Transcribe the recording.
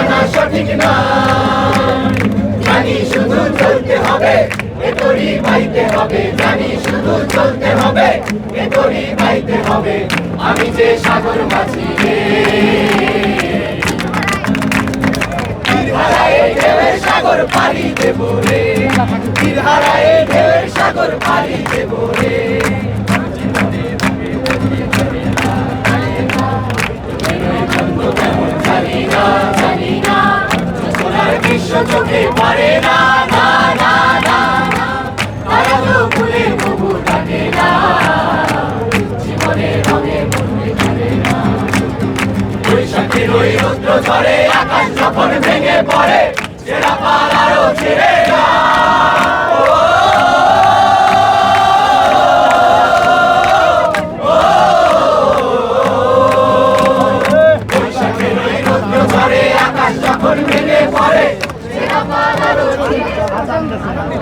মানা সঠিক নয় জানি শুধু চলতে হবে এতরি বাইতে হবে। জানি শুধু চলতে হবে এতরি বাইতে হবে। আমি যে সাগর মাছি তীরহারায় সাগর পাড়ি দেব রে। তীরহারায় ঢেউয়ের সাগর পাড়ি দেব রে। জানি না চোখে না না রৌদ্র ঝরে আকাশ যখন ভেঙে পড়ে সেরা পাল আরও ছেড়ে Gracias.